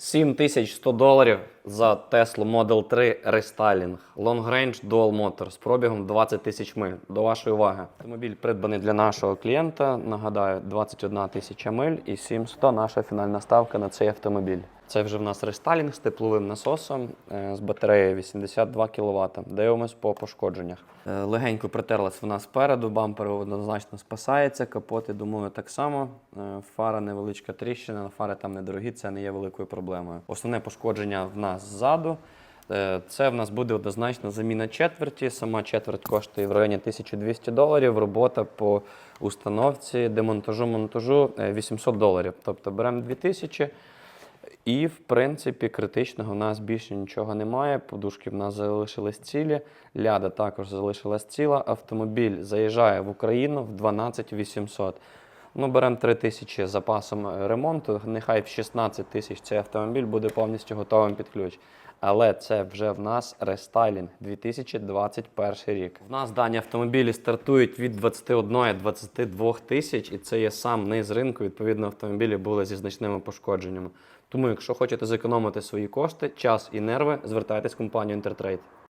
7100 доларів за Tesla Model 3 Restyling. Long Range Dual Motor з пробігом 20 тисяч миль. До вашої уваги. Автомобіль придбаний для нашого клієнта. Нагадаю, 21 тисяча миль і 7100 наша фінальна ставка на цей автомобіль. Це вже в нас рестайлінг з тепловим насосом е, з батареєю 82 кВт. Дивимось по пошкодженнях. Е, Легенько притерлась вона спереду, бампер однозначно спасається, капоти, думаю, так само. Е, Фара невеличка тріщина, фари там недорогі, це не є великою проблемою. Основне пошкодження в нас ззаду. Е, Це в нас буде однозначно заміна четверті. Сама четверть коштує в районі 1200 доларів. Робота по установці, демонтажу, монтажу е, 800 доларів. Тобто беремо 2000. І, в принципі, критичного в нас більше нічого немає. Подушки в нас залишились цілі. Ляда також залишилась ціла. Автомобіль заїжджає в Україну в 12 800. Ну, беремо 3 тисячі запасом ремонту. Нехай в 16 тисяч цей автомобіль буде повністю готовим під ключ. Але це вже в нас рестайлінг 2021 рік. В нас дані автомобілі стартують від 21-22 тисяч, і це є сам низ ринку. Відповідно, автомобілі були зі значними пошкодженнями. Тому, якщо хочете зекономити свої кошти, час і нерви, звертайтесь в компанію Intertrade.